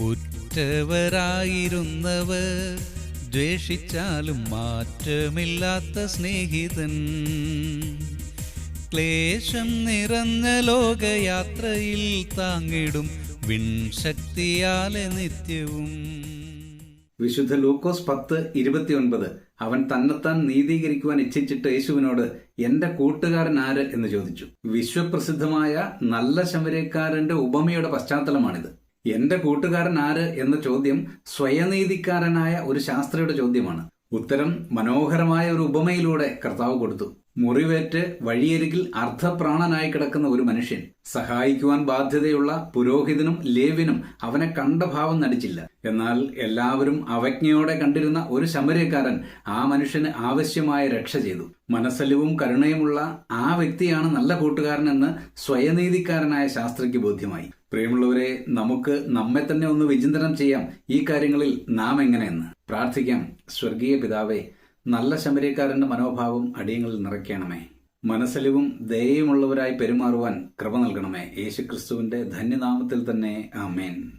ഉറ്റവരായിരുന്നവർ ദ്വേഷിച്ചാലും മാറ്റമില്ലാത്ത സ്നേഹിതൻ. ക്ലേശം നിറഞ്ഞ ലോകയാത്രയിൽ താങ്ങിടും വിൺശക്തിയാലെ നിത്യവും. വിശുദ്ധ ലൂക്കോസ് പത്ത് ഇരുപത്തിയൊൻപത് അവൻ തന്നെത്താൻ നീതീകരിക്കുവാൻ ഇച്ഛിച്ചിട്ട് യേശുവിനോട് എന്റെ കൂട്ടുകാരൻ ആര്? എന്ന് ചോദിച്ചു. വിശ്വപ്രസിദ്ധമായ നല്ല ശമരക്കാരന്റെ ഉപമയുടെ പശ്ചാത്തലമാണിത്. എന്റെ കൂട്ടുകാരൻ ആര് എന്ന ചോദ്യം സ്വയനീതിക്കാരനായ ഒരു ശാസ്ത്രിയുടെ ചോദ്യമാണ്. ഉത്തരം മനോഹരമായ ഒരു ഉപമയിലൂടെ കർത്താവ് കൊടുത്തു. മുറിവേറ്റ് വഴിയരികിൽ അർദ്ധപ്രാണനായി കിടക്കുന്ന ഒരു മനുഷ്യൻ സഹായിക്കുവാൻ ബാധ്യതയുള്ള പുരോഹിതനും ലേവിനും അവനെ കണ്ട ഭാവം നടിച്ചില്ല. എന്നാൽ എല്ലാവരും അവജ്ഞയോടെ കണ്ടിരുന്ന ഒരു ശമര്യക്കാരൻ ആ മനുഷ്യന് ആവശ്യമായ രക്ഷ ചെയ്തു. മനസ്സലിവും കരുണയുമുള്ള ആ വ്യക്തിയാണ് നല്ല കൂട്ടുകാരനെന്ന് സ്വയനീതിക്കാരനായ ശാസ്ത്രിക്ക് ബോധ്യമായി. പ്രിയമുള്ളവരെ നമുക്ക് നമ്മെ തന്നെ ഒന്ന് വിചിന്തനം ചെയ്യാം. ഈ കാര്യങ്ങളിൽ നാം എങ്ങനെയെന്ന്. പ്രാർത്ഥിക്കാം. സ്വർഗീയ പിതാവേ നല്ല ശമര്യക്കാരന്റെ മനോഭാവം അടിയങ്ങളിൽ നിറയ്ക്കണമേ. മനസ്സലിവും ദയയുമുള്ളവരായി പെരുമാറുവാൻ കൃപ നൽകണമേ. യേശുക്രിസ്തുവിന്റെ ധന്യനാമത്തിൽ തന്നെ ആമേൻ.